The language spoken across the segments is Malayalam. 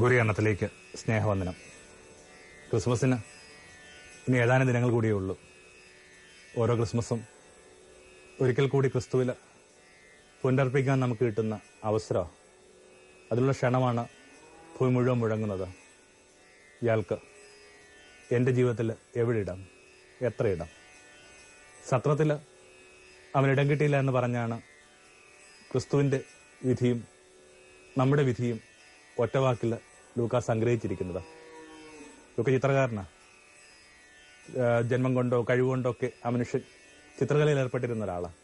ഗുരുയണ്ണത്തിലേക്ക് സ്നേഹവന്ദനം. ക്രിസ്മസിന് ഇനി ഏതാനും ദിനങ്ങൾ കൂടിയേ ഉള്ളൂ. ഓരോ ക്രിസ്മസും ഒരിക്കൽ കൂടി ക്രിസ്തുവിൽ പുനരർപ്പിക്കാൻ നമുക്ക് കിട്ടുന്ന അവസരം. അതിലുള്ള ക്ഷണമാണ് ഭൂമി മുഴുവൻ മുഴങ്ങുന്നത്. ഇയാൾക്ക് എന്റെ ജീവിതത്തിൽ എവിടെ ഇടം? എത്ര ഇടം? സത്രത്തിൽ അവനിടം കിട്ടിയില്ല എന്ന് പറഞ്ഞാണ് ക്രിസ്തുവിന്റെ വിധിയും നമ്മുടെ വിധിയും ഒറ്റവാക്കിൽ ലൂക്ക സംഗ്രഹിച്ചിരിക്കുന്നത്. ലൂക്ക ചിത്രകാരനാ. ജന്മം കൊണ്ടോ കഴിവുകൊണ്ടോ ഒക്കെ ആ മനുഷ്യൻ ചിത്രകലയിൽ ഏർപ്പെട്ടിരുന്ന ഒരാളാണ്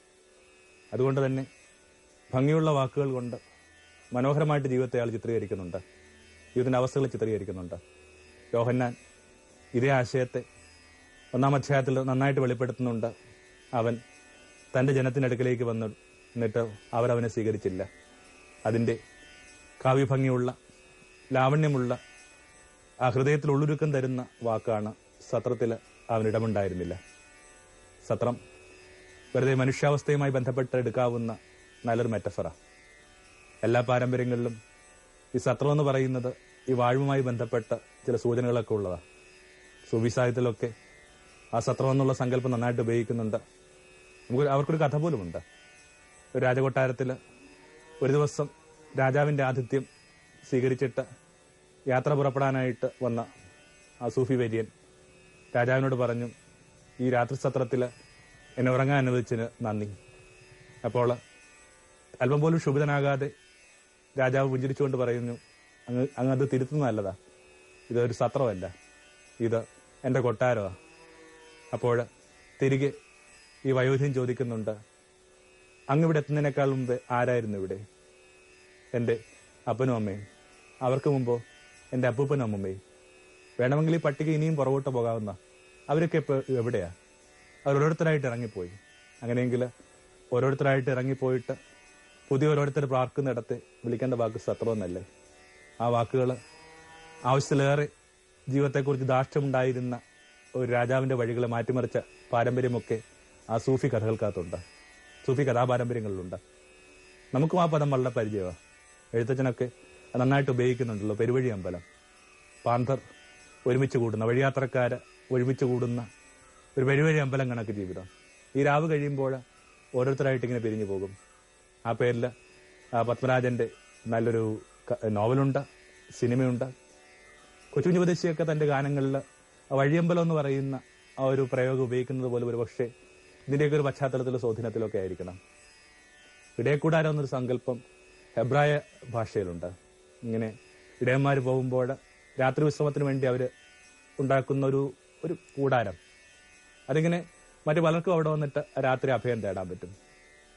അതുകൊണ്ട് തന്നെ ഭംഗിയുള്ള വാക്കുകൾ കൊണ്ട് മനോഹരമായിട്ട് ജീവിതത്തെ അയാൾ ചിത്രീകരിക്കുന്നുണ്ട്. ജീവിതത്തിന്റെ അവസ്ഥകൾ ചിത്രീകരിക്കുന്നുണ്ട്. യോഹന്നാൻ ഇതേ ആശയത്തെ ഒന്നാം അധ്യായത്തിൽ നന്നായിട്ട് വെളിപ്പെടുത്തുന്നുണ്ട്. അവൻ തന്റെ ജനത്തിന്റെ അടുക്കലേക്ക് വന്നു എന്നിട്ട് അവരവനെ സ്വീകരിച്ചില്ല. അതിന്റെ കാവ്യഭംഗിയുള്ള ലാവണ്യമുള്ള ആ ഹൃദയത്തിൽ ഉള്ളൊരുക്കം തരുന്ന വാക്കാണ് സത്രത്തിൽ അവനിടമുണ്ടായിരുന്നില്ല. സത്രം വെറുതെ മനുഷ്യാവസ്ഥയുമായി ബന്ധപ്പെട്ട് എടുക്കാവുന്ന നല്ലൊരു മെറ്റഫറ. എല്ലാ പാരമ്പര്യങ്ങളിലും ഈ സത്രം എന്ന് പറയുന്നത് ഈ വാഴ്വുമായി ബന്ധപ്പെട്ട ചില സൂചനകളൊക്കെ ഉള്ളതാണ് സൂഫി ആ സത്രം എന്നുള്ള സങ്കല്പം നന്നായിട്ട് ഉപയോഗിക്കുന്നുണ്ട്. നമുക്ക് അവർക്കൊരു കഥ പോലുമുണ്ട്. ഒരു രാജകൊട്ടാരത്തിൽ ഒരു ദിവസം രാജാവിന്റെ ആതിഥ്യം സ്വീകരിച്ചിട്ട് യാത്ര പുറപ്പെടാനായിട്ട് വന്ന ആ സൂഫി വര്യൻ രാജാവിനോട് പറഞ്ഞു ഈ രാത്രി സത്രത്തിൽ എന്നെ ഉറങ്ങാൻ അനുവദിച്ചതിന് നന്ദി. അപ്പോൾ അല്പം പോലും ക്ഷുഭിതനാകാതെ രാജാവ് പുഞ്ചിരിച്ചുകൊണ്ട് പറയുന്നു അങ്ങ് അങ്ങ് അത് തിരുത്തുന്ന നല്ലതാ. ഇതൊരു സത്രമല്ല. ഇത് എന്റെ കൊട്ടാരമാ. അപ്പോൾ തിരികെ ഈ വയോധ്യം ചോദിക്കുന്നുണ്ട് അങ്ങ് ഇവിടെ എത്തുന്നതിനേക്കാൾ മുമ്പ് ആരായിരുന്നു ഇവിടെ? എന്റെ അപ്പനും അമ്മയും. അവർക്ക് മുമ്പോ എന്റെ അപ്പൂപ്പനും അമ്മമ്മയും. വേണമെങ്കിൽ ഈ പട്ടിക ഇനിയും പുറകോട്ട് പോകാവുന്ന അവരൊക്കെ ഇപ്പൊ എവിടെയാ? അവർ ഓരോരുത്തരായിട്ട് ഇറങ്ങിപ്പോയി. അങ്ങനെയെങ്കിൽ ഓരോരുത്തരായിട്ട് ഇറങ്ങിപ്പോയിട്ട് പുതിയ ഓരോരുത്തർ പ്രാർത്ഥനയിടത്ത് വിളിക്കേണ്ട വാക്ക് സത്രമെന്നല്ലേ ആ വാക്കുകൾ ആവശ്യത്തിലേറെ ജീവിതത്തെക്കുറിച്ച് ധാർഷ്ട്യമുണ്ടായിരുന്ന ഒരു രാജാവിന്റെ വഴികളെ മാറ്റിമറിച്ച പാരമ്പര്യമൊക്കെ ആ സൂഫി കഥകൾക്കകത്തുണ്ട്. സൂഫി കഥാപാരമ്പര്യങ്ങളിലുണ്ട്. നമുക്കും ആ പദം വളരെ പരിചയമാണ് എഴുത്തച്ഛനൊക്കെ നന്നായിട്ട് ഉപയോഗിക്കുന്നുണ്ടല്ലോ പെരുവഴി അമ്പലം. പാന്തർ ഒരുമിച്ച് കൂടുന്ന വഴിയാത്രക്കാർ ഒരുമിച്ച് കൂടുന്ന ഒരു പെരുവഴി അമ്പലം കണക്ക് ജീവിതം. ഈ രാവ് കഴിയുമ്പോൾ ഓരോരുത്തരായിട്ട് ഇങ്ങനെ പിരിഞ്ഞു പോകും. ആ പേരിൽ പത്മരാജന്റെ നല്ലൊരു നോവലുണ്ട് സിനിമയുണ്ട്. കൊച്ചു ഉപദേശിയൊക്കെ തന്റെ ഗാനങ്ങളിൽ വഴിയമ്പലം എന്ന് പറയുന്ന ആ ഒരു പ്രയോഗം ഉപയോഗിക്കുന്നത് പോലെ ഒരു പക്ഷേ ഇതിന്റെയൊക്കെ ഒരു പശ്ചാത്തലത്തിലോ സ്വാധീനത്തിലൊക്കെ ആയിരിക്കണം. ഇടയക്കൂടാരം എന്നൊരു സങ്കല്പം ഹെബ്രായ ഭാഷയിലുണ്ട്. ഇങ്ങനെ ഇടയന്മാർ പോകുമ്പോൾ രാത്രി വിശ്രമത്തിന് വേണ്ടി അവർ ഉണ്ടാക്കുന്ന ഒരു ഒരു കൂടാരം. അതിങ്ങനെ മറ്റു പലർക്കും അവിടെ വന്നിട്ട് രാത്രി അഭയം തേടാൻ പറ്റും.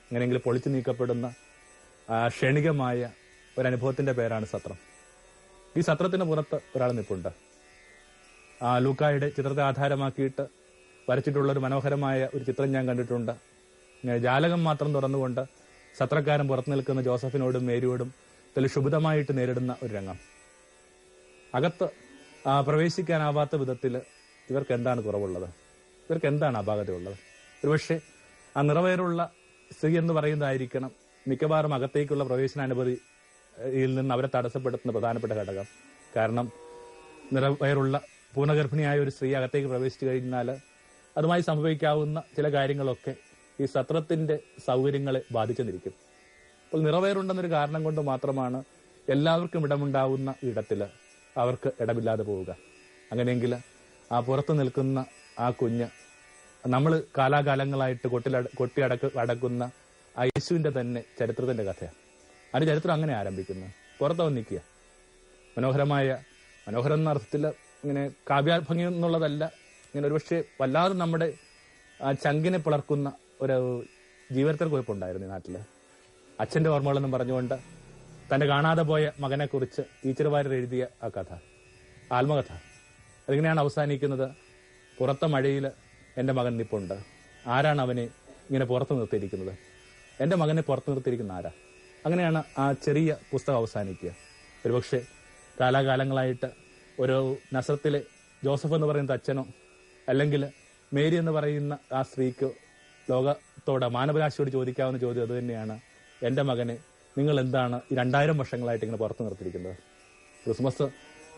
അങ്ങനെയെങ്കിലും പൊളിച്ചു നീക്കപ്പെടുന്ന ക്ഷണികമായ ഒരു അനുഭവത്തിന്റെ പേരാണ് സത്രം. ഈ സത്രത്തിന് പുറത്ത് ഒരാൾ നിൽപ്പുണ്ട് ആ ലൂക്കായുടെ ചിത്രത്തെ ആധാരമാക്കിയിട്ട് വരച്ചിട്ടുള്ള ഒരു മനോഹരമായ ഒരു ചിത്രം ഞാൻ കണ്ടിട്ടുണ്ട്. ഇങ്ങനെ ജാലകം മാത്രം തുറന്നുകൊണ്ട് സത്രക്കാരൻ പുറത്തു നിൽക്കുന്ന ജോസഫിനോടും മേരിയോടും ഇതിൽ ശുഭിതമായിട്ട് നേരിടുന്ന ഒരു രംഗം. അകത്ത് പ്രവേശിക്കാനാവാത്ത വിധത്തിൽ ഇവർക്ക് എന്താണ് കുറവുള്ളത്? ഇവർക്ക് എന്താണ് അപാകതയുള്ളത്? ഒരുപക്ഷെ ആ നിറവേറുള്ള സ്ത്രീ എന്ന് പറയുന്നതായിരിക്കണം മിക്കവാറും അകത്തേക്കുള്ള പ്രവേശന അനുമതിയിൽ നിന്ന് അവരെ തടസ്സപ്പെടുത്തുന്ന പ്രധാനപ്പെട്ട ഘടകം. കാരണം നിറവയറുള്ള പൂർണഗർഭിണിയായ ഒരു സ്ത്രീ അകത്തേക്ക് പ്രവേശിച്ചു കഴിഞ്ഞാൽ അതുമായി സംഭവിക്കാവുന്ന ചില കാര്യങ്ങളൊക്കെ ഈ സത്രത്തിന്റെ സൗകര്യങ്ങളെ ബാധിച്ചെന്നിരിക്കും. അപ്പോൾ നിറവേറുണ്ടെന്നൊരു കാരണം കൊണ്ട് മാത്രമാണ് എല്ലാവർക്കും ഇടമുണ്ടാവുന്ന ഇടത്തിൽ അവർക്ക് ഇടമില്ലാതെ പോവുക. അങ്ങനെയെങ്കിൽ ആ പുറത്ത് നിൽക്കുന്ന ആ കുഞ്ഞ് നമ്മൾ കാലാകാലങ്ങളായിട്ട് കൊട്ടിലട കൊട്ടി അടക്ക് അടക്കുന്ന ആ യേശുവിന്റെ തന്നെ ചരിത്രത്തിന്റെ കഥയാണ്. അതിന്റെ ചരിത്രം അങ്ങനെ ആരംഭിക്കുന്നു. പുറത്തവൻ നിൽക്കുക. മനോഹരമായ മനോഹരം എന്ന അർത്ഥത്തിൽ ഇങ്ങനെ കാവ്യാഭംഗി എന്നുള്ളതല്ല. ഇങ്ങനെ ഒരുപക്ഷെ വല്ലാതെ നമ്മുടെ ആ ചങ്കിനെ പിളർക്കുന്ന ഒരു ജീവിതത്തിൽ കുഴപ്പമുണ്ടായിരുന്നു നാട്ടിൽ. അച്ഛന്റെ ഓർമ്മകളെന്നും പറഞ്ഞുകൊണ്ട് തന്റെ കാണാതെ പോയ മകനെ കുറിച്ച് ടീച്ചർമാർ എഴുതിയ ആ കഥ ആത്മകഥ. അതിങ്ങനെയാണ് അവസാനിക്കുന്നത്. പുറത്തെ മഴയിൽ എന്റെ മകൻ നിപ്പുണ്ട്. ആരാണ് അവനെ ഇങ്ങനെ പുറത്ത് നിർത്തിയിരിക്കുന്നത്? എന്റെ മകനെ പുറത്ത് നിർത്തിയിരിക്കുന്ന ആരാ? അങ്ങനെയാണ് ആ ചെറിയ പുസ്തകം അവസാനിക്കുക. ഒരുപക്ഷെ കാലാകാലങ്ങളായിട്ട് ഒരു നസറത്തിലെ ജോസഫ് എന്ന് പറയുന്ന അച്ഛനോ അല്ലെങ്കിൽ മേരി എന്ന് പറയുന്ന ആ സ്ത്രീക്കോ ലോകത്തോട് മാനവരാശിയോട് ചോദിക്കാവുന്ന ചോദ്യം അത് തന്നെയാണ്. എന്റെ മകനെ നിങ്ങൾ എന്താണ് ഈ രണ്ടായിരം വർഷങ്ങളായിട്ട് ഇങ്ങനെ പുറത്തു നിർത്തിയിരിക്കുന്നത്? ക്രിസ്മസ്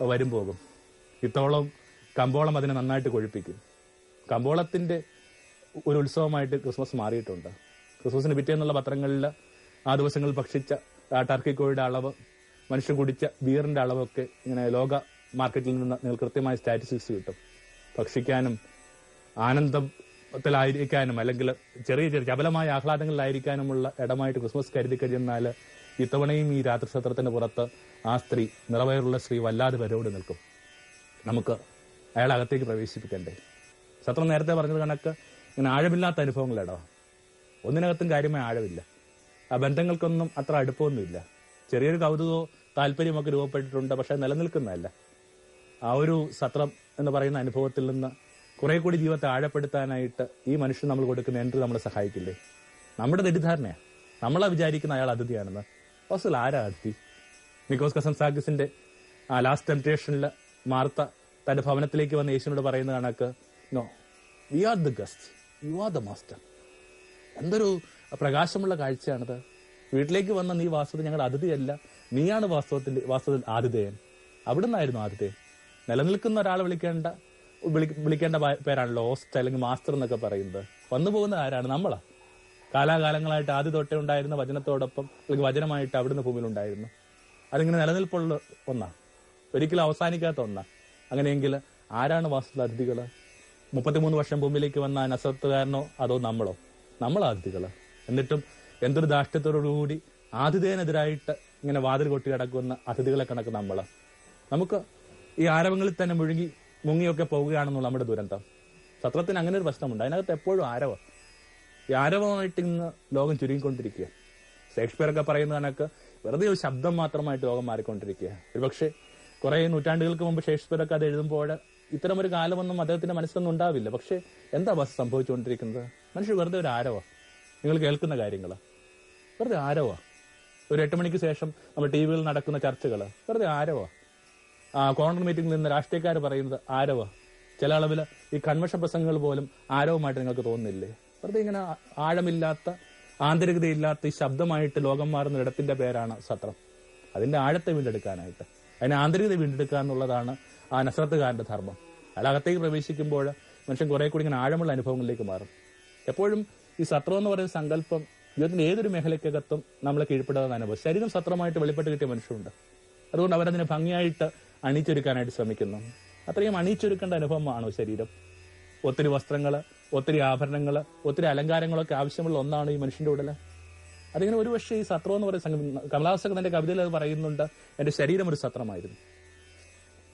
വരും പോകും. ഇത്തോളം കമ്പോളം അതിനെ നന്നായിട്ട് കൊഴുപ്പിക്കും. കമ്പോളത്തിന്റെ ഒരു ഉത്സവമായിട്ട് ക്രിസ്മസ് മാറിയിട്ടുണ്ട്. ക്രിസ്മസിന് പിറ്റേന്നുള്ള പത്രങ്ങളിൽ ആ ദിവസങ്ങളിൽ ഭക്ഷിച്ച ആ ടർക്കി കോഴിയുടെ അളവ് മനുഷ്യൻ കുടിച്ച ബിയറിന്റെ അളവൊക്കെ ഇങ്ങനെ ലോക മാർക്കറ്റിൽ നിന്ന് നിങ്ങൾ കൃത്യമായ സ്റ്റാറ്റിസ്റ്റിക്സ് കിട്ടും. ഭക്ഷിക്കാനും ആനന്ദത്തിലായിരിക്കാനും അല്ലെങ്കിൽ ചെറിയ ചെറിയ ചപലമായ ആഹ്ലാദങ്ങളിലായിരിക്കാനുമുള്ള ഇടമായിട്ട് ക്രിസ്മസ് കരുതി കഴിഞ്ഞാൽ ഇത്തവണയും ഈ രാത്രി സത്രത്തിന് പുറത്ത് ആ സ്ത്രീ നിറവയറുള്ള സ്ത്രീ വല്ലാതെ വരോട് നിൽക്കും. നമുക്ക് അയാളെ അകത്തേക്ക് പ്രവേശിപ്പിക്കണ്ടേ? സത്രം നേരത്തെ പറഞ്ഞത് കണക്ക് ഇങ്ങനെ ആഴമില്ലാത്ത അനുഭവങ്ങളാടോ ഒന്നിനകത്തും കാര്യമായ ആഴമില്ല. ആ ബന്ധങ്ങൾക്കൊന്നും അത്ര അടുപ്പമൊന്നുമില്ല. ചെറിയൊരു കൗതുകമോ താല്പര്യമൊക്കെ രൂപപ്പെട്ടിട്ടുണ്ട് പക്ഷെ നിലനിൽക്കുന്നതല്ല. ആ ഒരു സത്രം എന്ന് പറയുന്ന അനുഭവത്തിൽ നിന്ന് കുറെ കൂടി ജീവിതത്തെ ആഴപ്പെടുത്താനായിട്ട് ഈ മനുഷ്യൻ നമ്മൾ കൊടുക്കുന്ന എൻട്രി നമ്മളെ സഹായിക്കില്ലേ? നമ്മുടെ തെറ്റിദ്ധാരണയാണ് നമ്മളെ വിചാരിക്കുന്ന അയാൾ അതിഥിയാണെന്ന്. വാസ്തുവിൽ ആരാ അതിഥി? നിക്കോസ് കസൻസാക്കിസിന്റെ ആ ലാസ്റ്റ് ടെംപ്റ്റേഷനിൽ മാർത്ത തന്റെ ഭവനത്തിലേക്ക് വന്ന യേശുവിനോട് പറയുന്ന കണക്ക് no we are the guest you are the master എന്തൊരു പ്രകാശമുള്ള കാഴ്ചയാണത്. വീട്ടിലേക്ക് വന്ന നീ വാസ്തവത്തിൽ ഞങ്ങളുടെ അതിഥിയല്ല. നീയാണ് വാസ്തവത്തിന്റെ വാസ്തവത്തിൽ ആതിഥേയൻ. അവിടുന്നായിരുന്നു ആതിഥേയൻ. നിലനിൽക്കുന്ന ഒരാളെ വിളിക്കേണ്ട വിളി- വിളിക്കേണ്ട പേരാണല്ലോ ഹോസ്റ്റ് അല്ലെങ്കിൽ മാസ്റ്റർ എന്നൊക്കെ പറയുന്നത്. വന്നു പോകുന്ന ആരാണ്? നമ്മളാ. കാലാകാലങ്ങളായിട്ട് ആദ്യ തൊട്ടേ ഉണ്ടായിരുന്ന വചനത്തോടൊപ്പം അല്ലെങ്കിൽ വചനമായിട്ട് അവിടുന്ന് ഭൂമിയിൽ ഉണ്ടായിരുന്നു. അതിങ്ങനെ നിലനിൽപ്പുള്ള ഒന്നാ. ഒരിക്കലും അവസാനിക്കാത്ത ഒന്നാ. അങ്ങനെയെങ്കിൽ ആരാണ് വാസ്തുത അതിഥികൾ മുപ്പത്തിമൂന്ന് വർഷം ഭൂമിയിലേക്ക് വന്ന ആ നസത്തുകാരനോ അതോ നമ്മളോ? നമ്മളാ അതിഥികൾ എന്നിട്ടും എന്തൊരു ദാഷ്ട്യത്തോടുകൂടി ആതിഥേയനെതിരായിട്ട് ഇങ്ങനെ വാതിൽ കൊട്ടി കിടക്കുന്ന അതിഥികളെ കണക്ക് നമ്മൾ നമുക്ക് ഈ ആരവങ്ങളിൽ തന്നെ മുഴുകി മുങ്ങിയൊക്കെ പോവുകയാണെന്നുള്ള നമ്മുടെ ദുരന്തം. സത്രത്തിന് അങ്ങനെ ഒരു പ്രശ്നമുണ്ട്. അതിനകത്ത് എപ്പോഴും ആരവം. ഈ ആരവമായിട്ട് ഇന്ന് ലോകം ചുരുങ്ങിക്കൊണ്ടിരിക്കുക ഷേക്സ്പിയർ ഒക്കെ പറയുന്ന കണക്ക് വെറുതെ ഒരു ശബ്ദം മാത്രമായിട്ട് ലോകം മാറിക്കൊണ്ടിരിക്കുക ഒരുപക്ഷെ കുറെ നൂറ്റാണ്ടുകൾക്ക് മുമ്പ് ഷേക്സ്പിയർ ഒക്കെ അത് എഴുതുമ്പോൾ ഇത്തരമൊരു കാലമൊന്നും അദ്ദേഹത്തിന്റെ മനസ്സിലൊന്നും ഉണ്ടാവില്ല. പക്ഷെ എന്താ ബസ് സംഭവിച്ചുകൊണ്ടിരിക്കുന്നത്? മനുഷ്യർ വെറുതെ ഒരു ആരവ. നിങ്ങൾ കേൾക്കുന്ന കാര്യങ്ങൾ. വെറുതെ ആരവ. ഒരു എട്ട് മണിക്ക് ശേഷം നമ്മൾ ടി വിയിൽ നടക്കുന്ന ചർച്ചകൾ. വെറുതെ ആരവ. കോർണർ മീറ്റിംഗിൽ നിന്ന് രാഷ്ട്രീയക്കാർ പറയുന്നത് ആരവ? ചില അളവിൽ ഈ കൺവെൻഷൻ പ്രസംഗങ്ങൾ പോലും ആരവമായിട്ട് നിങ്ങൾക്ക് തോന്നുന്നില്ലേ? വെറുതെ ഇങ്ങനെ ആഴമില്ലാത്ത ആന്തരികതയില്ലാത്ത ഈ ശബ്ദമായിട്ട് ലോകം മാറുന്ന ഇടത്തിന്റെ പേരാണ് സത്രം. അതിന്റെ ആഴത്തെ വീണ്ടെടുക്കാനായിട്ട്. അതിനെ ആന്തരികത വീണ്ടെടുക്കുക എന്നുള്ളതാണ് ആ നസ്രത്തുകാരന്റെ ധർമ്മം. അയാൾ അകത്തേക്ക് പ്രവേശിക്കുമ്പോൾ മനുഷ്യൻ കുറെ കൂടി ഇങ്ങനെ ആഴമുള്ള അനുഭവങ്ങളിലേക്ക് മാറും. എപ്പോഴും ഈ സത്രം എന്ന് പറയുന്ന സങ്കല്പം ജീവിതത്തിന്റെ ഏതൊരു മേഖലയ്ക്കകത്തും നമ്മളെ കീഴ്പ്പെടുന്ന അനുഭവം. ശരീരം സത്രമായിട്ട് വെളിപ്പെട്ട് കിട്ടിയ മനുഷ്യരുണ്ട്. അതുകൊണ്ട് അവരതിനെ ഭംഗിയായിട്ട് അണിച്ചൊരുക്കാനായിട്ട് ശ്രമിക്കുന്നു. അത്രയും അണിച്ചൊരുക്കേണ്ട അനുഭവമാണോ ശരീരം. ഒത്തിരി വസ്ത്രങ്ങൾ ഒത്തിരി ആഭരണങ്ങൾ ഒത്തിരി അലങ്കാരങ്ങളൊക്കെ ആവശ്യമുള്ള ഒന്നാണ് ഈ മനുഷ്യന്റെ ഉടൽ. അതിങ്ങനെ ഒരു പക്ഷേ ഈ സത്രം എന്ന് പറയുന്ന സംഗതി കമലാസകൻ തന്റെ കവിതയിൽ അത് പറയുന്നുണ്ട് എന്റെ ശരീരം ഒരു സത്രമായിരുന്നു.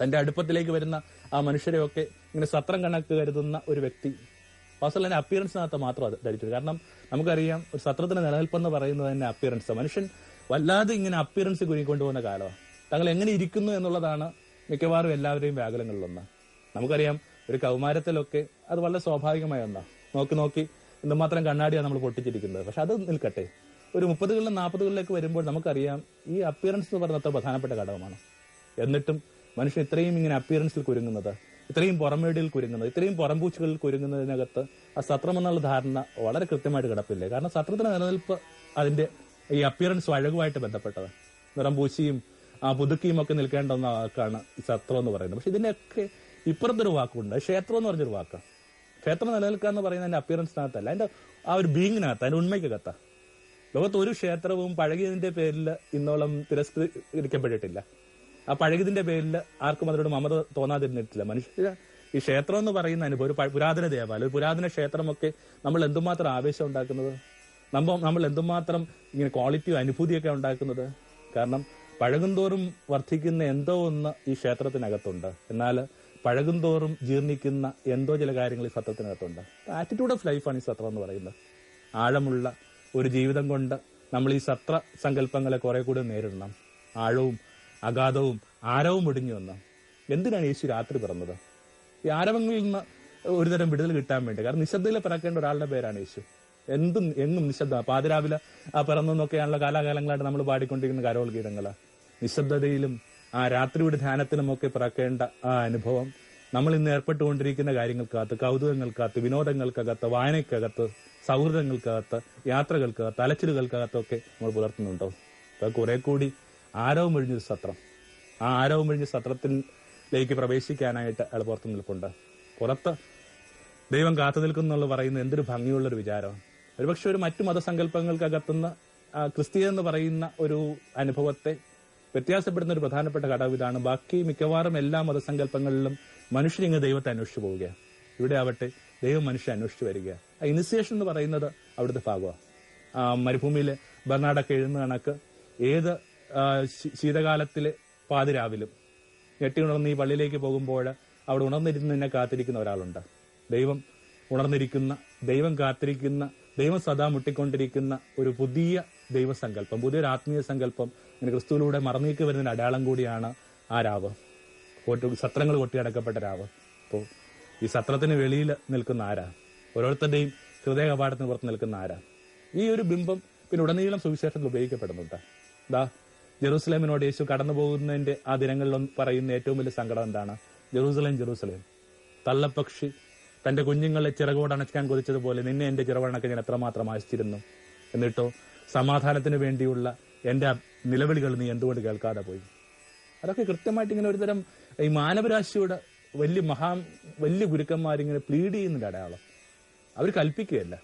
തന്റെ അടുപ്പത്തിലേക്ക് വരുന്ന ആ മനുഷ്യരെയൊക്കെ ഇങ്ങനെ സത്രം കണക്ക് കരുതുന്ന ഒരു വ്യക്തി. വാസ്തവം അതിന്റെ അപ്പിയറൻസിനകത്ത് മാത്രം അത് ധരിച്ചു കാരണം നമുക്കറിയാം ഒരു സത്രത്തിന്റെ നിലനിൽപ്പെന്ന് പറയുന്നത് തന്നെ അപ്പിയറൻസ് മനുഷ്യൻ വല്ലാതെ ഇങ്ങനെ അപ്പിയറൻസ് കുരുങ്ങിക്കൊണ്ടുപോകുന്ന കാലമാണ്. തങ്ങൾ എങ്ങനെ ഇരിക്കുന്നു എന്നുള്ളതാണ് മിക്കവാറും എല്ലാവരെയും വ്യാകുലങ്ങളിലൊന്ന് നമുക്കറിയാം ഒരു കൗമാരത്തിലൊക്കെ അത് വളരെ സ്വാഭാവികമായ ഒന്നാ. നോക്കി നോക്കി എന്തുമാത്രം കണ്ണാടിയാണ് നമ്മൾ പൊട്ടിച്ചിരിക്കുന്നത്. പക്ഷെ അത് നിൽക്കട്ടെ. ഒരു മുപ്പതുകളിലും നാൽപ്പതുകളിലേക്ക് വരുമ്പോൾ നമുക്കറിയാം ഈ അപ്പിയറൻസ് എന്ന് പറയുന്നത് അത്ര പ്രധാനപ്പെട്ട ഘടകമാണ്. എന്നിട്ടും മനുഷ്യൻ ഇത്രയും ഇങ്ങനെ അപ്പിയറൻസിൽ കുരുങ്ങുന്നത് ഇത്രയും പുറമേടിയിൽ കുരുങ്ങുന്നത് ഇത്രയും പുറംപൂച്ചുകളിൽ കുരുങ്ങുന്നതിനകത്ത് ആ സത്രം എന്നുള്ള ധാരണ വളരെ കൃത്യമായിട്ട് കിടപ്പില്ലേ? കാരണം സത്രത്തിന്റെ നിലനിൽപ്പ് അതിന്റെ ഈ അപ്പിയറൻസ് അഴകുമായിട്ട് ബന്ധപ്പെട്ടത് നിറം പൂശിയും ആ പുതുക്കിയും ഒക്കെ നിൽക്കേണ്ട ഒന്ന വാക്കാണ് ശത്രു എന്ന് പറയുന്നത്. പക്ഷെ ഇതിന്റെയൊക്കെ ഇപ്പുറത്തൊരു വാക്കുണ്ട്. ക്ഷേത്രം എന്ന് പറഞ്ഞൊരു വാക്കാണ് ക്ഷേത്രം നിലനിൽക്കുക എന്ന് പറയുന്നത് അതിന്റെ അപ്പിയറൻസിനകത്തല്ല അതിന്റെ ആ ഒരു ബീങ്ങിനകത്ത് അതിന്റെ ഉണ്മയ്ക്കകത്താ ലോകത്ത് ഒരു ക്ഷേത്രവും പഴകിയതിന്റെ പേരിൽ ഇന്നോളം തിരസ്കരിക്കപ്പെട്ടിട്ടില്ല. ആ പഴകിയതിന്റെ പേരിൽ ആർക്കും അതിനോട് മമത തോന്നാതിരുന്നിട്ടില്ല. മനുഷ്യ ഈ ക്ഷേത്രം എന്ന് പറയുന്ന അനുഭവം ഒരു പുരാതന ദേവാലയം ഒരു പുരാതന ക്ഷേത്രമൊക്കെ നമ്മൾ എന്തുമാത്രം ആവേശം ഉണ്ടാക്കുന്നത്? നമ്മൾ നമ്മൾ എന്തുമാത്രം ഇങ്ങനെ ക്വാളിറ്റി അനുഭൂതിയൊക്കെ ഉണ്ടാക്കുന്നത്? കാരണം പഴകുന്തോറും വർദ്ധിക്കുന്ന എന്തോ ഒന്ന് ഈ ക്ഷേത്രത്തിനകത്തുണ്ട്. എന്നാൽ പഴകുന്തോറും ജീർണിക്കുന്ന എന്തോ ചില കാര്യങ്ങൾ ഈ സത്രത്തിനകത്തുണ്ട്. ആറ്റിറ്റ്യൂഡ് ഓഫ് ലൈഫാണ് ഈ സത്രം എന്ന് പറയുന്നത്. ആഴമുള്ള ഒരു ജീവിതം കൊണ്ട് നമ്മൾ ഈ സത്ര സങ്കല്പങ്ങളെ കുറെ കൂടി നേരിടണം. ആഴവും അഗാധവും ആരവും ഒടിഞ്ഞു വന്ന എന്തിനാണ് യേശു രാത്രി പിറന്നത്? ഈ ആരവങ്ങളിൽ നിന്ന് ഒരുതരം വിടുതൽ കിട്ടാൻ വേണ്ടി. കാരണം നിശബ്ദയിൽ പിറക്കേണ്ട ഒരാളുടെ പേരാണ് യേശു. എന്തും എങ്ങും നിശബ്ദ പാതിരാവിലെ ആ പിറന്നെന്നൊക്കെയാണല്ലോ കാലാകാലങ്ങളായിട്ട് നമ്മൾ പാടിക്കൊണ്ടിരിക്കുന്ന കരോൾ ഗീതങ്ങൾ. നിശബ്ദതയിലും ആ രാത്രിയുടെ ധ്യാനത്തിനുമൊക്കെ പിറക്കേണ്ട ആ അനുഭവം നമ്മൾ ഇന്ന് ഏർപ്പെട്ടുകൊണ്ടിരിക്കുന്ന കാര്യങ്ങൾക്കകത്ത് കൗതുകങ്ങൾക്കകത്ത് വിനോദങ്ങൾക്കകത്ത് വായനയ്ക്കകത്ത് സൗഹൃദങ്ങൾക്കകത്ത് യാത്രകൾക്കകത്ത് അലച്ചിലുകൾക്കകത്തൊക്കെ നമ്മൾ പുലർത്തുന്നുണ്ടോ? അപ്പൊ കുറെ കൂടി ആരവം ഒഴിഞ്ഞൊരു സത്രം. ആ ആരവം ഒഴിഞ്ഞ സത്രത്തിലേക്ക് പ്രവേശിക്കാനായിട്ട് അയാൾ പുറത്തു നിൽപ്പുണ്ട്. പുറത്ത് ദൈവം കാത്തു നിൽക്കുന്നുള്ള പറയുന്ന എന്തൊരു ഭംഗിയുള്ളൊരു വിചാരം ഒരുപക്ഷെ ഒരു മറ്റു മതസങ്കല്പങ്ങൾക്കകത്തുന്ന ആ, ക്രിസ്തീയ എന്ന് പറയുന്ന ഒരു അനുഭവത്തെ വ്യത്യാസപ്പെടുന്ന ഒരു പ്രധാനപ്പെട്ട ഘടകം ഇതാണ്. ബാക്കി മിക്കവാറും എല്ലാ മതസങ്കല്പങ്ങളിലും മനുഷ്യൻ ഇങ്ങ് ദൈവത്തെ അന്വേഷിച്ചു പോവുകയാണ് ഇവിടെ ആവട്ടെ ദൈവം മനുഷ്യൻ അന്വേഷിച്ചു വരിക ആ ഇനിസിയേഷൻ എന്ന് പറയുന്നത് അവിടുത്തെ ഭാഗമാണ് മരുഭൂമിയിലെ ബർണാടൊക്കെ എഴുന്ന കണക്ക് ഏത് ശീതകാലത്തിലെ പാതിരാവിലും ഞെട്ടി ഉണർന്ന് ഈ പള്ളിയിലേക്ക് പോകുമ്പോൾ അവിടെ ഉണർന്നിരുന്ന് നിന്നെ കാത്തിരിക്കുന്ന ഒരാളുണ്ട്. ദൈവം ഉണർന്നിരിക്കുന്ന ദൈവം കാത്തിരിക്കുന്ന ദൈവം സദാ മുട്ടിക്കൊണ്ടിരിക്കുന്ന ഒരു പുതിയ ദൈവസങ്കല്പം പുതിയൊരു ആത്മീയ സങ്കല്പം ഇങ്ങനെ ക്രിസ്തുവിലൂടെ മറന്നേക്ക് വരുന്ന ഒരു അടയാളം കൂടിയാണ് ആ രാവ്. സത്രങ്ങൾ കൊട്ടിയടക്കപ്പെട്ട രാവ്. അപ്പോൾ ഈ സത്രത്തിന് വെളിയിൽ നിൽക്കുന്ന ആരാ? ഓരോരുത്തരുടെയും ഹൃദയ കപാടത്തിന് പുറത്ത് നിൽക്കുന്ന ആരാ? ഈ ഒരു ബിംബം പിന്നെ ഉടനീളം സുവിശേഷത്തിൽ ഉപയോഗിക്കപ്പെടുന്നുണ്ട്. ദാ ജെറൂസലേമിനോട് യേശു കടന്നു പോകുന്നതിന്റെ ആ ദിനങ്ങളിൽ പറയുന്ന ഏറ്റവും വലിയ സങ്കടം എന്താണ്? ജെറൂസലേം ജെറൂസലേം. തള്ളപ്പക്ഷി തന്റെ കുഞ്ഞുങ്ങളെ ചിറകോടണക്കാൻ കൊതിച്ചതുപോലെ നിന്നെ എന്റെ ചിറവണക്കാൻ ഞാൻ എത്രമാത്രം ആശിച്ചിരുന്നു എന്നിട്ടോ സമാധാനത്തിന് വേണ്ടിയുള്ള എന്റെ നിലവിളികൾ നീ എന്തുകൊണ്ട് കേൾക്കാതെ പോയി? അതൊക്കെ കൃത്യമായിട്ട് ഇങ്ങനെ ഒരുതരം ഈ മാനവരാശിയുടെ വലിയ മഹാ വലിയ ഗുരുക്കന്മാരിങ്ങനെ പ്ലീഡ് ചെയ്യുന്നുണ്ട് അടയാളം. അവർ കൽപ്പിക്കുകയല്ല.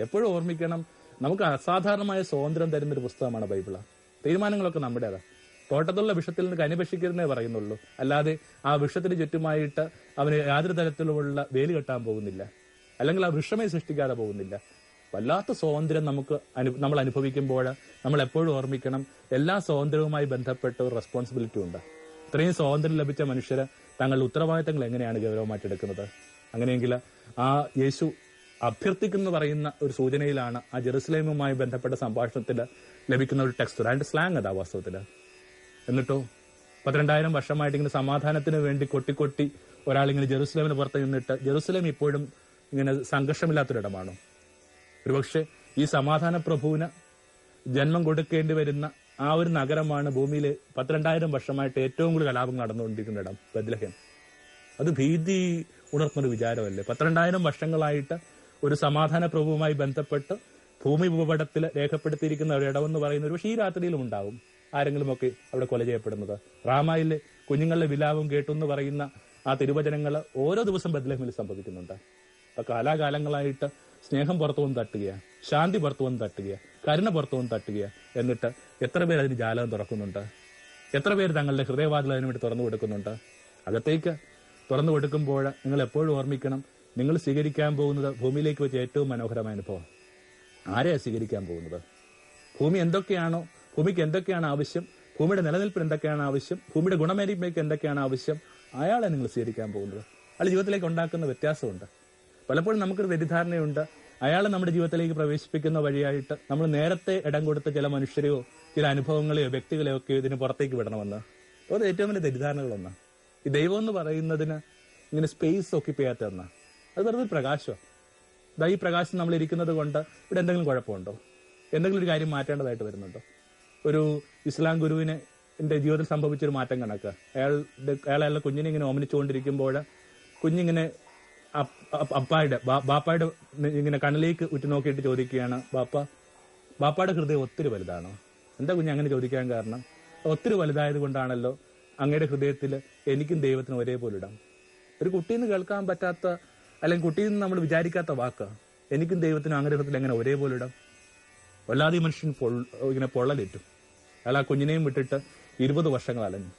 എപ്പോഴും ഓർമ്മിക്കണം നമുക്ക് അസാധാരണമായ സ്വാതന്ത്ര്യം തരുന്ന ഒരു പുസ്തകമാണ് ബൈബിൾ. തീരുമാനങ്ങളൊക്കെ നമ്മുടേതാണ് തോട്ടത്തിലുള്ള വിഷത്തിൽ നിന്ന് കനിപക്ഷിക്കുന്നേ പറയുന്നുള്ളൂ. അല്ലാതെ ആ വിഷത്തിന് ചുറ്റുമായിട്ട് അവന് യാതൊരു തരത്തിലുമുള്ള വേലി കെട്ടാൻ പോകുന്നില്ല. അല്ലെങ്കിൽ ആ വൃക്ഷമേ സൃഷ്ടിക്കാതെ പോകുന്നില്ല. വല്ലാത്ത സ്വാതന്ത്ര്യം നമുക്ക് നമ്മൾ അനുഭവിക്കുമ്പോൾ നമ്മൾ എപ്പോഴും ഓർമ്മിക്കണം. എല്ലാ സ്വാതന്ത്ര്യവുമായി ബന്ധപ്പെട്ട ഒരു റെസ്പോൺസിബിലിറ്റി ഉണ്ട്. ഇത്രയും സ്വാതന്ത്ര്യം ലഭിച്ച മനുഷ്യർ തങ്ങളുടെ ഉത്തരവാദിത്തങ്ങൾ എങ്ങനെയാണ് ഗൗരവമായിട്ട് എടുക്കുന്നത്? അങ്ങനെയെങ്കിൽ ആ യേശു അഭ്യർത്ഥിക്കുന്നു പറയുന്ന ഒരു സൂചനയിലാണ് ആ ജെറുസലേമുമായി ബന്ധപ്പെട്ട സംഭാഷണത്തിൽ ലഭിക്കുന്ന ഒരു ടെക്സ്റ്റ് അതിന്റെ സ്ലാങ് അതാ വാസ്തവത്തിൽ എന്നിട്ടോ? പന്ത്രണ്ടായിരം വർഷമായിട്ട് ഇങ്ങനെ സമാധാനത്തിന് വേണ്ടി കൊട്ടിക്കൊട്ടി ഒരാളിങ്ങനെ ജെറുസലേമിന് പുറത്ത് നിന്നിട്ട് ജെറുസലേം ഇപ്പോഴും ഇങ്ങനെ സംഘർഷമില്ലാത്തൊരിടമാണോ. ഒരുപക്ഷെ ഈ സമാധാന പ്രഭുവിന് ജന്മം കൊടുക്കേണ്ടി വരുന്ന ആ ഒരു നഗരമാണ് ഭൂമിയിൽ പന്ത്രണ്ടായിരം വർഷമായിട്ട് ഏറ്റവും കൂടുതൽ കലാപം നടന്നുകൊണ്ടിരിക്കുന്ന ഇടം ബദ്ലഹേം. അത് ഭീതി ഉണർത്തുന്ന ഒരു വിചാരമല്ലേ? പന്ത്രണ്ടായിരം വർഷങ്ങളായിട്ട് ഒരു സമാധാന പ്രഭുവുമായി ബന്ധപ്പെട്ട് ഭൂമി ഭൂപടത്തിൽ രേഖപ്പെടുത്തിയിരിക്കുന്ന ഒരു ഇടമെന്ന് പറയുന്ന ഒരു പക്ഷേ ഈ രാത്രിയിലും ഉണ്ടാവും. ആരെങ്കിലുമൊക്കെ അവിടെ കൊല ചെയ്യപ്പെടുന്നത്. റാമായിലെ കുഞ്ഞുങ്ങളുടെ വിലാപം കേട്ടു എന്ന് പറയുന്ന ആ തിരുവചനങ്ങൾ ഓരോ ദിവസം ബദ്ലഹമിൽ സംഭവിക്കുന്നുണ്ട്. അപ്പൊ കാലാകാലങ്ങളായിട്ട് സ്നേഹം പുറത്തു വന്ന് തട്ടുകയാണ് ശാന്തി പുറത്തു വന്ന് തട്ടുകയാണ് കരുണ പുറത്തു വന്ന് തട്ടുകയാണ് എന്നിട്ട് എത്ര പേര് അതിന് ജാലകം തുറക്കുന്നുണ്ട്? എത്ര പേര് തങ്ങളുടെ ഹൃദയവാതിൽ അതിനു വേണ്ടി തുറന്നു കൊടുക്കുന്നുണ്ട്? അകത്തേക്ക് തുറന്നു കൊടുക്കുമ്പോൾ നിങ്ങൾ എപ്പോഴും ഓർമ്മിക്കണം നിങ്ങൾ സ്വീകരിക്കാൻ പോകുന്നത് ഭൂമിയിലേക്ക് വെച്ച ഏറ്റവും മനോഹരമായ അനുഭവം. ആരെയാ സ്വീകരിക്കാൻ പോകുന്നത്? ഭൂമി എന്തൊക്കെയാണോ ഭൂമിക്ക് എന്തൊക്കെയാണ് ആവശ്യം ഭൂമിയുടെ നിലനിൽപ്പിന് എന്തൊക്കെയാണ് ആവശ്യം ഭൂമിയുടെ ഗുണമേന്മയ്ക്ക് എന്തൊക്കെയാണ് ആവശ്യം അയാളെ നിങ്ങൾ സ്വീകരിക്കാൻ പോകുന്നത്. അയാൾ ജീവിതത്തിലേക്ക് ഉണ്ടാക്കുന്ന വ്യത്യാസമുണ്ട്. പലപ്പോഴും നമുക്കൊരു തെറ്റിദ്ധാരണയുണ്ട്. അയാളെ നമ്മുടെ ജീവിതത്തിലേക്ക് പ്രവേശിപ്പിക്കുന്ന വഴിയായിട്ട് നമ്മൾ നേരത്തെ ഇടം കൊടുത്ത ചില മനുഷ്യരെയോ ചില അനുഭവങ്ങളെയോ വ്യക്തികളെയോ ഒക്കെ ഇതിന് പുറത്തേക്ക് വിടണമെന്ന്. അത് ഏറ്റവും വലിയ തെറ്റിദ്ധാരണകളൊന്ന്. ഈ ദൈവം എന്ന് പറയുന്നതിന് ഇങ്ങനെ സ്പേസ് ചെയ്യാത്ത ഒന്നാ. അത് വെറുതെ പ്രകാശം ഇതാ ഈ പ്രകാശം നമ്മൾ ഇരിക്കുന്നത് കൊണ്ട് ഇവിടെ എന്തെങ്കിലും കുഴപ്പമുണ്ടോ? എന്തെങ്കിലും ഒരു കാര്യം മാറ്റേണ്ടതായിട്ട് വരുന്നുണ്ടോ? ഒരു ഇസ്ലാം ഗുരുവിന് എന്റെ ജീവിതത്തിൽ സംഭവിച്ചൊരു മാറ്റം കണക്ക്. അയാളുടെ അയാളുടെ കുഞ്ഞിനെ ഇങ്ങനെ ഓമനിച്ചുകൊണ്ടിരിക്കുമ്പോൾ കുഞ്ഞിങ്ങനെ അപ്പായുടെ ബാപ്പായുടെ ഇങ്ങനെ കണ്ണിലേക്ക് ഉറ്റുനോക്കിയിട്ട് ചോദിക്കുകയാണ് ബാപ്പ ബാപ്പായുടെ ഹൃദയം ഒത്തിരി വലുതാണോ? എന്താ കുഞ്ഞ് അങ്ങനെ ചോദിക്കാൻ കാരണം? ഒത്തിരി വലുതായത് കൊണ്ടാണല്ലോ അങ്ങയുടെ ഹൃദയത്തിൽ എനിക്കും ദൈവത്തിനും ഒരേപോലെ ഇടാം. ഒരു കുട്ടിയിൽ നിന്ന് കേൾക്കാൻ പറ്റാത്ത അല്ലെങ്കിൽ കുട്ടിയിൽ നിന്ന് നമ്മൾ വിചാരിക്കാത്ത വാക്ക്? എനിക്കും ദൈവത്തിനും അങ്ങയുടെ ഹൃദയത്തിൽ എങ്ങനെ ഒരേപോലെ ഇടാം? വല്ലാതെ മനുഷ്യൻ ഇങ്ങനെ പൊള്ളലേറ്റു. അയാൾ ആ കുഞ്ഞിനെയും വിട്ടിട്ട് ഇരുപത് വർഷങ്ങൾ അലഞ്ഞു.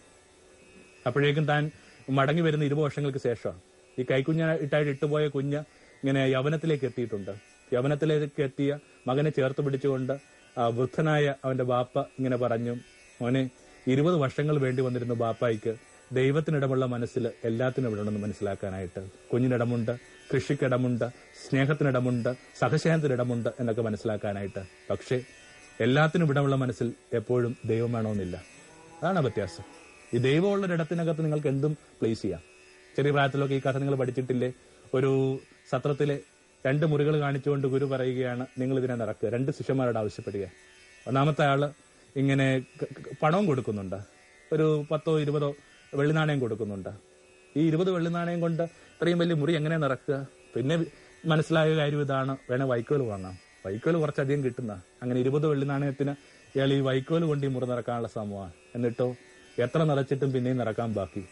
അപ്പോഴേക്കും താൻ മടങ്ങി വരുന്ന ഇരുപത് വർഷങ്ങൾക്ക് ശേഷമാണ് ഈ കൈക്കുഞ്ഞ ഇട്ടായിട്ട് ഇട്ടുപോയ കുഞ്ഞ് ഇങ്ങനെ യവനത്തിലേക്ക് എത്തിയിട്ടുണ്ട്. യവനത്തിലേക്ക് എത്തിയ മകനെ ചേർത്ത് പിടിച്ചുകൊണ്ട് വൃദ്ധനായ അവന്റെ ബാപ്പ ഇങ്ങനെ പറഞ്ഞു മോനെ ഇരുപത് വർഷങ്ങൾ വേണ്ടി വന്നിരുന്നു ബാപ്പായിക്ക്. ദൈവത്തിനിടമുള്ള മനസ്സിൽ എല്ലാത്തിനും ഇടണമെന്ന് മനസ്സിലാക്കാനായിട്ട്. കുഞ്ഞിനിടമുണ്ട് കൃഷിക്കിടമുണ്ട് സ്നേഹത്തിനിടമുണ്ട് സഹശയനത്തിനിടമുണ്ട് എന്നൊക്കെ മനസ്സിലാക്കാനായിട്ട്. പക്ഷേ എല്ലാത്തിനും ഇടമുള്ള മനസ്സിൽ എപ്പോഴും ദൈവം വേണമെന്നില്ല. അതാണ് വ്യത്യാസം. ഈ ദൈവമുള്ള ഒരിടത്തിനകത്ത് നിങ്ങൾക്ക് എന്തും പ്ലേസ് ചെയ്യാം. ചെറിയ പ്രായത്തിലൊക്കെ ഈ കഥ നിങ്ങൾ പഠിച്ചിട്ടില്ലേ? ഒരു സത്രത്തിലെ രണ്ട് മുറികൾ കാണിച്ചുകൊണ്ട് ഗുരു പറയുകയാണ് നിങ്ങൾ ഇതിനെ നടക്കുക. രണ്ട് ശിഷ്യന്മാരോട് ആവശ്യപ്പെടുക. ഒന്നാമത്തെ ആൾ ഇങ്ങനെ പണവും കൊടുക്കുന്നുണ്ട്. ഒരു പത്തോ ഇരുപതോ വെള്ളിനാണയം കൊടുക്കുന്നുണ്ട്. ഈ ഇരുപത് വെള്ളിനാണയം കൊണ്ട് ഇത്രയും വലിയ മുറി എങ്ങനെ നടക്കുക? പിന്നെ മനസ്സിലായ കാര്യം ഇതാണ് വേണേ വൈക്കോൽ വാങ്ങാം. വൈക്കോൽ കുറച്ചധികം കിട്ടുന്ന അങ്ങനെ ഇരുപത് വെള്ളിനാണയത്തിന് ഇയാൾ ഈ വൈക്കോൽ കൊണ്ട് ഈ മുറി നടക്കാനുള്ള ശ്രമമാണ് എന്നിട്ടോ എത്ര നിറച്ചിട്ടും പിന്നെയും നടക്കാൻ ബാക്കി.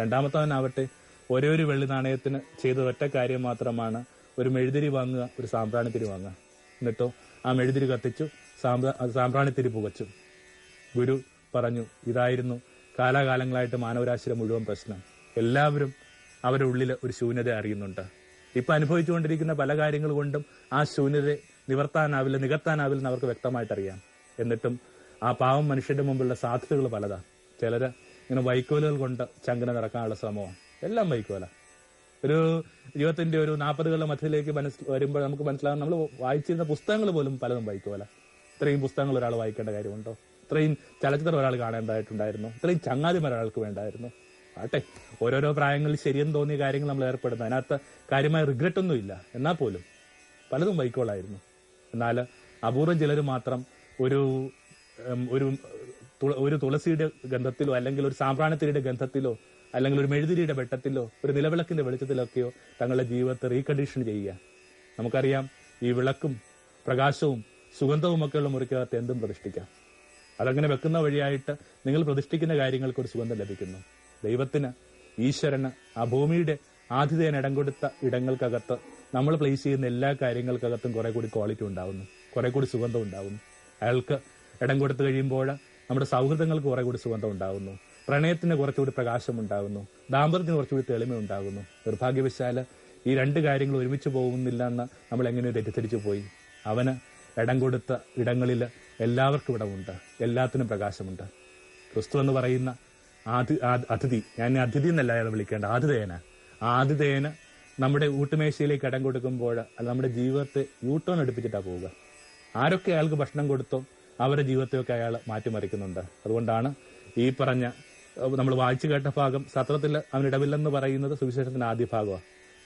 രണ്ടാമത്തവനാവട്ടെ ഒരേ ഒരു വെള്ളി നാണയത്തിന് ചെയ്ത ഒറ്റ കാര്യം മാത്രമാണ്. ഒരു മെഴുതിരി വാങ്ങുക ഒരു സാമ്പ്രാണിത്തിരി വാങ്ങുക. എന്നിട്ടോ ആ മെഴുതിരി കത്തിച്ചു സാമ്പ്രാ സാമ്പ്രാണിത്തിരി പുകച്ചു. ഗുരു പറഞ്ഞു ഇതായിരുന്നു കാലാകാലങ്ങളായിട്ട് മാനവരാശിയുടെ മുഴുവൻ പ്രശ്നം. എല്ലാവരും അവരുടെ ഉള്ളിൽ ഒരു ശൂന്യത അറിയുന്നുണ്ട്. ഇപ്പൊ അനുഭവിച്ചുകൊണ്ടിരിക്കുന്ന പല കാര്യങ്ങൾ കൊണ്ടും ആ ശൂന്യത നിവർത്താനാവില്ല നികത്താനാവില്ല എന്ന് അവർക്ക് വ്യക്തമായിട്ട് അറിയാം എന്നിട്ടും ആ പാവം മനുഷ്യന്റെ മുമ്പിലുള്ള സാധ്യതകൾ പലതാണ് ചിലര് ഇങ്ങനെ വൈക്കോലുകൾ കൊണ്ട് ചങ്കന നടക്കാനുള്ള ശ്രമമാണ് എല്ലാം വൈക്കോല ഒരു ജീവിതത്തിന്റെ ഒരു നാൽപ്പതുകളുടെ മധ്യത്തിലേക്ക് മനസ്സ് വരുമ്പോൾ നമുക്ക് മനസ്സിലാകും നമ്മൾ വായിച്ചിരുന്ന പുസ്തകങ്ങൾ പോലും പലതും വൈക്കോല ഇത്രയും പുസ്തകങ്ങൾ ഒരാൾ വായിക്കേണ്ട കാര്യമുണ്ടോ? ഇത്രയും ചലച്ചിത്രം ഒരാൾ കാണേണ്ടതായിട്ടുണ്ടായിരുന്നു. ഇത്രയും ചങ്ങാതിമാർ ഒരാൾക്ക് വേണ്ടായിരുന്നു. ആട്ടെ ഓരോരോ പ്രായങ്ങളിൽ ശരിയെന്ന് തോന്നിയ കാര്യങ്ങൾ നമ്മൾ ഏർപ്പെടുന്നു. അതിനകത്ത് കാര്യമായ റിഗ്രറ്റ് ഒന്നും ഇല്ല. എന്നാൽ പോലും പലതും വൈക്കോളായിരുന്നു. എന്നാൽ അപൂർവം ചിലർ മാത്രം ഒരു ഒരു ഒരു തുളസിയുടെ ഗന്ധത്തിലോ അല്ലെങ്കിൽ ഒരു സാമ്പ്രാണത്തിരിയുടെ ഗന്ധത്തിലോ അല്ലെങ്കിൽ ഒരു മെഴുതിരിയുടെ വെട്ടത്തിലോ ഒരു നിലവിളക്കിന്റെ വെളിച്ചത്തിലൊക്കെയോ തങ്ങളുടെ ജീവിതത്തെ റീകണ്ടീഷൻ ചെയ്യുക. നമുക്കറിയാം ഈ വിളക്കും പ്രകാശവും സുഗന്ധവും ഒക്കെയുള്ള മുറിക്കകത്ത് എന്തും പ്രതിഷ്ഠിക്കാം. അതങ്ങനെ വെക്കുന്ന വഴിയായിട്ട് നിങ്ങൾ പ്രതിഷ്ഠിക്കുന്ന കാര്യങ്ങൾക്ക് ഒരു സുഗന്ധം ലഭിക്കുന്നു. ദൈവത്തിന് ഈശ്വരന് ആ ഭൂമിയുടെ ആതിഥേയൻ ഇടം കൊടുത്ത ഇടങ്ങൾക്കകത്ത് നമ്മൾ പ്ലേസ് ചെയ്യുന്ന എല്ലാ കാര്യങ്ങൾക്കകത്തും കുറെ കൂടി ക്വാളിറ്റി ഉണ്ടാവുന്നു. കുറെ കൂടി സുഗന്ധം ഉണ്ടാവുന്നു. അയാൾക്ക് ഇടം കൊടുത്തു കഴിയുമ്പോൾ നമ്മുടെ സൗഹൃദങ്ങൾക്ക് കുറെ കൂടി സുഗന്ധം ഉണ്ടാവുന്നു. പ്രണയത്തിന് കുറച്ചുകൂടി പ്രകാശം ഉണ്ടാകുന്നു ദാമ്പത്യത്തിന് കുറച്ചുകൂടി തെളിമയുണ്ടാകുന്നു. നിർഭാഗ്യവശാൽ ഈ രണ്ട് കാര്യങ്ങൾ ഒരുമിച്ച് പോകുന്നില്ല എന്ന് നമ്മൾ എങ്ങനെയോ തെറ്റിദ്ധരിച്ചു പോയി. അവന് ഇടം കൊടുത്ത ഇടങ്ങളിൽ എല്ലാവർക്കും ഇടമുണ്ട്. എല്ലാത്തിനും പ്രകാശമുണ്ട്. ക്രിസ്തു എന്ന് പറയുന്ന ആതി അതിഥി. ഞാൻ അതിഥി എന്നല്ല അയാൾ വിളിക്കേണ്ട. ആതിഥേന ആതിഥേയന് നമ്മുടെ ഊട്ടുമേശയിലേക്ക് ഇടം കൊടുക്കുമ്പോൾ അല്ല നമ്മുടെ ജീവിതത്തെ യൂട്ടേൺ എടുപ്പിച്ചിട്ടാണ് പോവുക. ആരൊക്കെ അയാൾക്ക് ഭക്ഷണം കൊടുത്തോ അവരുടെ ജീവിതത്തെയൊക്കെ അയാൾ മാറ്റിമറിക്കുന്നുണ്ട്. അതുകൊണ്ടാണ് ഈ പറഞ്ഞ നമ്മൾ വായിച്ചു കേട്ട ഭാഗം സത്രത്തിൽ അവനിടവില്ലെന്ന് പറയുന്നത് സുവിശേഷത്തിന്റെ ആദ്യ ഭാഗമാണ്.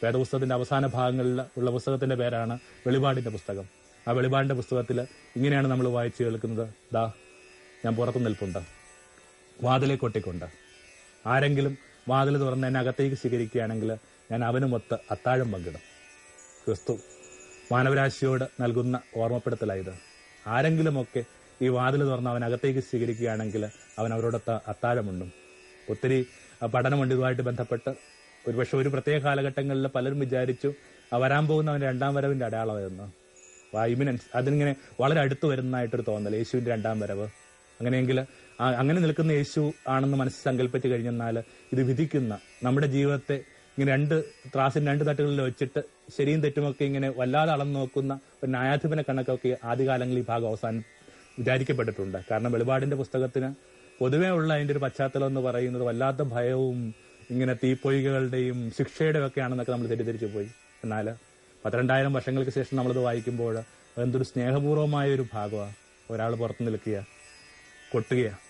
വേദപുസ്തകത്തിന്റെ അവസാന ഭാഗങ്ങളിൽ ഉള്ള പുസ്തകത്തിന്റെ പേരാണ് വെളിപാടിന്റെ പുസ്തകം. ആ വെളിപാടിന്റെ പുസ്തകത്തിൽ ഇങ്ങനെയാണ് നമ്മൾ വായിച്ചു കേൾക്കുന്നത്. ദാ ഞാൻ പുറത്തു നിൽപ്പുണ്ട്. വാതിലെ കൊട്ടിക്കൊണ്ട്. ആരെങ്കിലും വാതിൽ തുറന്ന് എന്നെ അകത്തേക്ക് സ്വീകരിക്കുകയാണെങ്കിൽ ഞാൻ അവനുമൊത്ത് അത്താഴം പങ്കിടും. ക്രിസ്തു മാനവരാശിയോട് നൽകുന്ന ഓർമ്മപ്പെടുത്തലായത്. ആരെങ്കിലുമൊക്കെ ഈ വാതിൽ തുറന്ന് അവൻ അകത്തേക്ക് സ്വീകരിക്കുകയാണെങ്കിൽ അവൻ അവരോടൊത്ത് അത്താഴമുണ്ടും. ഒത്തിരി പഠനമുണ്ട് ഇതുമായിട്ട് ബന്ധപ്പെട്ട്. ഒരുപക്ഷെ ഒരു പ്രത്യേക കാലഘട്ടങ്ങളിൽ പലരും വിചാരിച്ചു വരാൻ പോകുന്ന അവന്റെ രണ്ടാം വരവിന്റെ അടയാളമായിരുന്നു. ഇമിനൻസ് അതിനിങ്ങനെ വളരെ അടുത്ത് വരുന്നതായിട്ടൊരു തോന്നൽ യേശുവിന്റെ രണ്ടാം വരവ്. അങ്ങനെയെങ്കിൽ അങ്ങനെ നിൽക്കുന്ന യേശു ആണെന്ന് മനസ്സ് സങ്കല്പിച്ച് കഴിഞ്ഞെന്നാൽ ഇത് വിധിക്കുന്ന നമ്മുടെ ജീവിതത്തെ ഇങ്ങനെ രണ്ട് ത്രാസിന് രണ്ട് തട്ടുകളിൽ വെച്ചിട്ട് ശരിയും തെറ്റുമൊക്കെ ഇങ്ങനെ വല്ലാതെ അളന്നു നോക്കുന്ന ഒരു ന്യായാധിപന കണക്കൊക്കെ ആദ്യകാലങ്ങളിൽ ഈ ഭാഗം അവസാനം വിചാരിക്കപ്പെട്ടിട്ടുണ്ട്. കാരണം വെളിപാടിന്റെ പുസ്തകത്തിന് പൊതുവേ ഉള്ള അതിന്റെ ഒരു പശ്ചാത്തലം എന്ന് പറയുന്നത് വല്ലാത്ത ഭയവും ഇങ്ങനെ തീപ്പൊയ്കളുടെയും ശിക്ഷയുടെയും ഒക്കെ ആണെന്നൊക്കെ നമ്മൾ തെറ്റിദ്ധരിച്ചു പോയി. എന്നാൽ പന്ത്രണ്ടായിരം വർഷങ്ങൾക്ക് ശേഷം നമ്മളത് വായിക്കുമ്പോൾ എന്തൊരു സ്നേഹപൂർവമായ ഒരു ഭാഗമാണ്. ഒരാൾ പുറത്തു നിൽക്കുക കൊട്ടുകയാണ്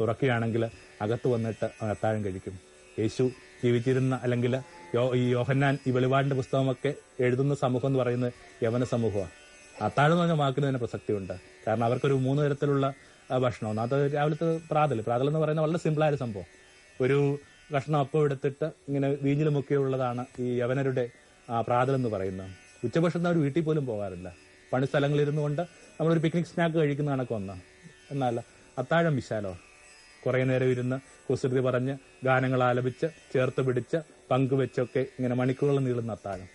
തുറക്കുകയാണെങ്കിൽ അകത്ത് വന്നിട്ട് അത്താഴം കഴിക്കും. യേശു ജീവിച്ചിരുന്ന അല്ലെങ്കിൽ ഈ യോഹന്നാൻ ഈ വെളിപാടിന്റെ പുസ്തകമൊക്കെ എഴുതുന്ന സമൂഹം എന്ന് പറയുന്നത് യവന സമൂഹമാണ് അത്താഴം എന്ന് പറഞ്ഞ വാക്കിന് തന്നെ പ്രസക്തിയുണ്ട്. കാരണം അവർക്കൊരു മൂന്ന് തരത്തിലുള്ള ഭക്ഷണം ഒന്നാമത്തെ രാവിലത്തെ പ്രാതൽ. പ്രാതൽ എന്ന് പറയുന്നത് വളരെ സിമ്പിളായ സംഭവം. ഒരു കഷ്ണം അപ്പം എടുത്തിട്ട് ഇങ്ങനെ വീഞ്ഞിൽ മുക്കിയുള്ളതാണ് ഈ യവനരുടെ പ്രാതൽ എന്ന് പറയുന്നത്. ഉച്ചഭക്ഷണം അവർ വീട്ടിൽ പോലും പോകാറില്ല. പണി സ്ഥലങ്ങളിൽ ഇരുന്നു കൊണ്ട് നമ്മളൊരു പിക്നിക് സ്നാക്ക് കഴിക്കുന്ന കണക്ക് ഒന്ന് എന്നാൽ അത്താഴം വിശാലോ? കുറേ നേരം ഇരുന്ന് കുസൃതി പറഞ്ഞ് ഗാനങ്ങൾ ആലപിച്ച് ചേർത്ത് പിടിച്ച് പങ്കുവെച്ചൊക്കെ ഇങ്ങനെ മണിക്കൂറുകൾ നീളുന്ന അത്താഴം.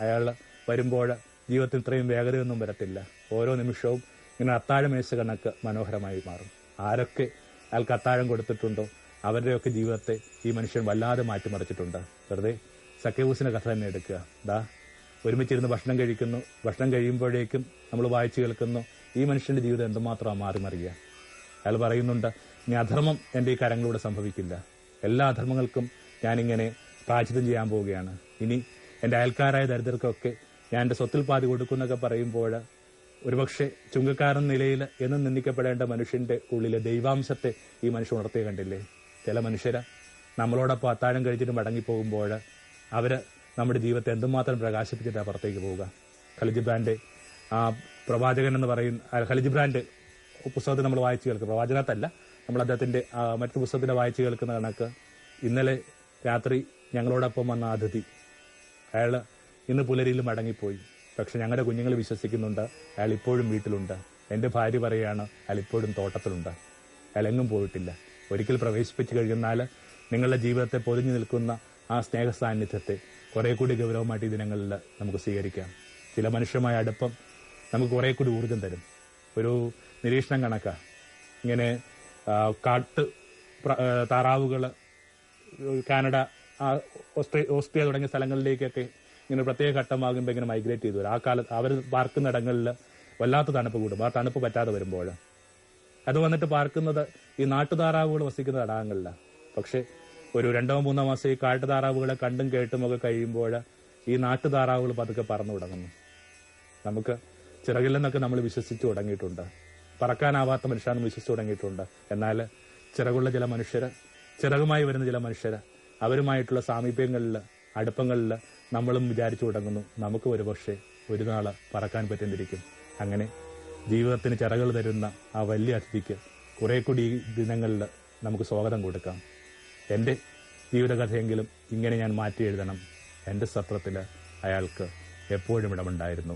അയാൾ വരുമ്പോൾ ജീവിതത്തിൽ ഇത്രയും വേഗതയൊന്നും വരത്തില്ല. ഓരോ നിമിഷവും ഇങ്ങനെ അത്താഴമേശ കണക്ക് മനോഹരമായി മാറും. ആരൊക്കെ അയാൾക്ക് അത്താഴം കൊടുത്തിട്ടുണ്ടോ? അവരുടെയൊക്കെ ജീവിതത്തെ ഈ മനുഷ്യൻ വല്ലാതെ മാറ്റിമറിച്ചിട്ടുണ്ട്. വെറുതെ സക്കേവൂസിന്റെ കഥ തന്നെ എടുക്കുക. ദാ ഒരുമിച്ചിരുന്ന് ഭക്ഷണം കഴിക്കുന്നു. ഭക്ഷണം കഴിയുമ്പോഴേക്കും നമ്മൾ വായിച്ചു കേൾക്കുന്നു ഈ മനുഷ്യന്റെ ജീവിതം എന്തുമാത്രമാണ് മാറി മറിയുക അയാൾ പറയുന്നുണ്ട് ഇനി അധർമ്മം എന്റെ ഈ കരങ്ങളിലൂടെ സംഭവിക്കില്ല. എല്ലാ അധർമ്മങ്ങൾക്കും ഞാനിങ്ങനെ പ്രാചിതം ചെയ്യാൻ പോവുകയാണ്. ഇനി എന്റെ അയൽക്കാരായ ദരിദ്രർക്കൊക്കെ ഞാൻ എന്റെ സ്വത്തിൽ പാതി കൊടുക്കുന്നൊക്കെ പറയുമ്പോൾ ഒരുപക്ഷെ ചുങ്കക്കാരൻ നിലയിൽ എന്നും നിന്ദിക്കപ്പെടേണ്ട മനുഷ്യന്റെ ഉള്ളിലെ ദൈവാംശത്തെ ഈ മനുഷ്യൻ ഉണർത്തിയ കണ്ടില്ലേ? ചില മനുഷ്യര് നമ്മളോടൊപ്പം അത്താഴം കഴിച്ചിട്ട് മടങ്ങിപ്പോകുമ്പോൾ അവർ നമ്മുടെ ജീവിതത്തെ എന്തുമാത്രം പ്രകാശിപ്പിച്ചിട്ടാണ് പുറത്തേക്ക് പോവുക? ഖലിജിബ്രാന്റെ ആ പ്രവാചകൻ എന്ന് പറയുന്ന ഖലിജിബ്രാന്റെ പുസ്തകത്തിൽ നമ്മൾ വായിച്ചു കേൾക്കും. പ്രവാചകത്തല്ല നമ്മൾ അദ്ദേഹത്തിന്റെ മറ്റു പുസ്തകത്തിന്റെ വായിച്ചു കേൾക്കുന്ന കണക്ക് ഇന്നലെ രാത്രി ഞങ്ങളോടൊപ്പം വന്ന അതിഥി. അയാൾ ഇന്ന് പുലരിയിൽ മടങ്ങിപ്പോയി. പക്ഷെ ഞങ്ങളുടെ കുഞ്ഞുങ്ങൾ വിശ്വസിക്കുന്നുണ്ട്. അയാൾ ഇപ്പോഴും വീട്ടിലുണ്ട്. എന്റെ ഭാര്യ പറയുകയാണ് അയാൾ ഇപ്പോഴും തോട്ടത്തിലുണ്ട്. അയാൾ എങ്ങും പോയിട്ടില്ല. ഒരിക്കൽ പ്രവേശിപ്പിച്ചു കഴിഞ്ഞാൽ നിങ്ങളുടെ ജീവിതത്തെ പൊതിഞ്ഞു നിൽക്കുന്ന ആ സ്നേഹ സാന്നിധ്യത്തെ കുറേ കൂടി ഗൗരവമായിട്ട് ഈ ദിനങ്ങളിൽ നമുക്ക് സ്വീകരിക്കാം. ചില മനുഷ്യമായ അടുപ്പം നമുക്ക് കുറേ കൂടി ഊർജം തരും. ഒരു നിരീക്ഷണം കണക്കാ. ഇങ്ങനെ കാട്ട് താറാവുകൾ കാനഡ ഓസ്ട്രേ ഓസ്ട്രിയ തുടങ്ങിയ സ്ഥലങ്ങളിലേക്കൊക്കെ ഇങ്ങനെ പ്രത്യേക ഘട്ടമാകുമ്പോൾ ഇങ്ങനെ മൈഗ്രേറ്റ് ചെയ്തു വരും. ആ കാലത്ത് അവർ പാർക്കുന്ന ഇടങ്ങളിൽ വല്ലാത്ത തണുപ്പ് കൂടും. ആ തണുപ്പ് പറ്റാതെ വരുമ്പോൾ. അത് വന്നിട്ട് പാർക്കുന്നത് ഈ നാട്ടുതാറാവുകൾ വസിക്കുന്ന തടാകങ്ങളിലാണ് പക്ഷെ ഒരു രണ്ടോ മൂന്നോ മാസം ഈ കാട്ടുതാറാവുകളെ കണ്ടും കേട്ടും ഒക്കെ കഴിയുമ്പോൾ ഈ നാട്ടുതാറാവുകൾ പതുക്കെ പറന്നു തുടങ്ങുന്നു. നമുക്ക് ചിറകില്ലെന്നൊക്കെ നമ്മൾ വിശ്വസിച്ചു തുടങ്ങിയിട്ടുണ്ട്. പറക്കാനാവാത്ത മനുഷ്യരാണെന്ന് വിശ്വസിച്ചു തുടങ്ങിയിട്ടുണ്ട്. എന്നാൽ ചിറകുള്ള ചില മനുഷ്യർ ചിറകുമായി വരുന്ന ചില മനുഷ്യർ അവരുമായിട്ടുള്ള സാമീപ്യങ്ങളിൽ അടുപ്പങ്ങളിൽ നമ്മളും വിചാരിച്ചു തുടങ്ങുന്നു. നമുക്ക് ഒരുപക്ഷെ ഒരു നാൾ പറക്കാൻ പറ്റുന്നിരിക്കും അങ്ങനെ ജീവിതത്തിന് ചിറകൾ തരുന്ന ആ വലിയ അതിഥിക്ക് കുറെ കൂടി ദിനങ്ങളിൽ നമുക്ക് സ്വാഗതം കൊടുക്കാം. എന്റെ ജീവിതകഥയെങ്കിലും ഇങ്ങനെ ഞാൻ മാറ്റി എഴുതണം. എന്റെ സത്രത്തിൽ അയാൾക്ക് എപ്പോഴും ഇടമുണ്ടായിരുന്നു.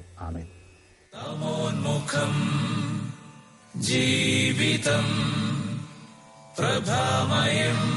തമോന്മുഖം ജീവിതം പ്രഭാമയം.